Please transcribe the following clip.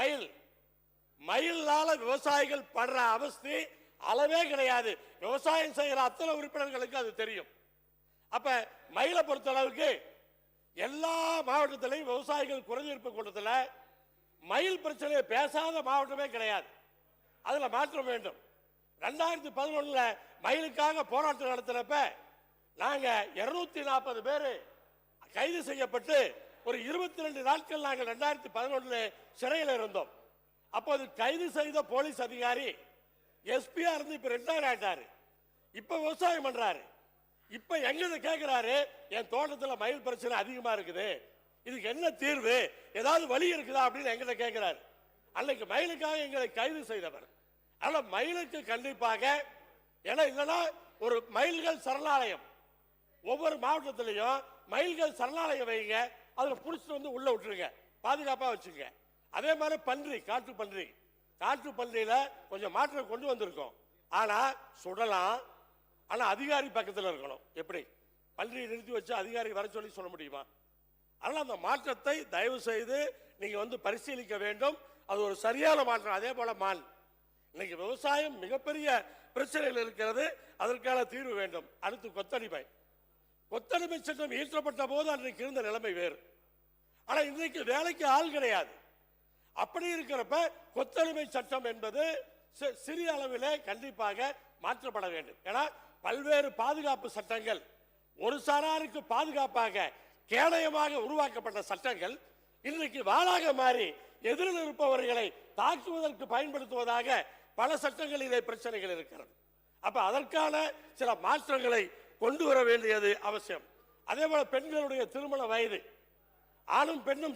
மயில் மயிலால விவசாயிகள் படுற அவஸ்தி அளவே கிடையாது. விவசாயம் செய்கிற அத்தனை உறுப்பினர்களுக்கு அது தெரியும். அப்ப மயிலை பொறுத்தளவுக்கு எல்லா மாவட்டத்திலையும் விவசாயிகள் குறைஞ்சிருப்பு கூட்டத்தில் மயில் பிரச்சனையை பேசாத மாவட்டமே கிடையாது. அதில் மாற்றம் வேண்டும். ரெண்டாயிரத்தி பதினொன்றில் மயிலுக்காக போராட்டம் நடத்தினப்ப நாங்கள் இருநூத்தி நாற்பது பேர் கைது செய்யப்பட்டு ஒரு இருபத்தி ரெண்டு நாட்கள் நாங்கள் ரெண்டாயிரத்தி பதினொன்றில் சிறையில் இருந்தோம். அப்போது கைது செய்த போலீஸ் அதிகாரி எஸ்பியா இருந்து இப்ப ரிட்டையர் ஆயிட்டாரு. இப்ப விவசாயம் பண்றாரு. இப்ப எங்கிட்ட கேட்குறாரு என் தோட்டத்தில் மயில் பிரச்சனை அதிகமா இருக்குது. இதுக்கு என்ன தீர்வு? ஏதாவது வழி இருக்குதா? அப்படின்னு எங்கிட்ட கேட்குறாரு அன்னைக்கு மயிலுக்காக எங்களை கைது செய்தவர். ஆனால் மயிலுக்கு கண்டிப்பாக ஏன்னா இல்லைன்னா ஒரு மயில்கள் சரணாலயம். ஒவ்வொரு மாவட்டத்திலையும் மயில்கள் சரணாலயம் வைங்க அதில் பிடிச்சிட்டு வந்து உள்ளே விட்டுருங்க. பாதுகாப்பாக வச்சுங்க. அதே மாதிரி பன்றி காட்டு பன்றி. காற்று பன்றியில் கொஞ்சம் மாற்றம் கொண்டு வந்திருக்கோம். ஆனால் சுடலாம். ஆனால் அதிகாரி பக்கத்தில் இருக்கணும். எப்படி? பன்றியை நிறுத்தி வச்சு அதிகாரி வர சொல்லி சொல்ல முடியுமா? அதனால் அந்த மாற்றத்தை தயவு செய்து நீங்கள் வந்து பரிசீலிக்க வேண்டும். அது ஒரு சரியான மாற்றம். அதே போல மான். இன்னைக்கு விவசாயம் மிகப்பெரிய பிரச்சனைகள் இருக்கிறது. அதற்கான தீர்வு வேண்டும். அடுத்து கொத்தடிமை. கொத்தடிமை சட்டம் இயற்றப்பட்ட போது அன்றைக்கு இருந்த நிலைமை வேறு. ஆனால் இன்றைக்கு வேலைக்கு ஆள் கிடையாது. அப்படி இருக்கிறப்ப கொத்தடிமை சட்டம் என்பது சிறிய அளவிலே கண்டிப்பாக மாற்றப்பட வேண்டும். ஏன்னா பல்வேறு பாதுகாப்பு சட்டங்கள் ஒரு சாராருக்கு பாதுகாப்பாக கேடயமாக உருவாக்கப்பட்ட சட்டங்கள் இன்றைக்கு வாளாக மாறி எதிரில் இருப்பவர்களை தாக்குவதற்கு பயன்படுத்துவதாக பல சட்டங்களிலே பிரச்சனைகள் இருக்கிறது. அப்ப அதற்கான சில மாற்றங்களை கொண்டு வர வேண்டியது அவசியம். அதே போல பெண்களுடைய திருமண வயது ஆணும் பெண்ணும்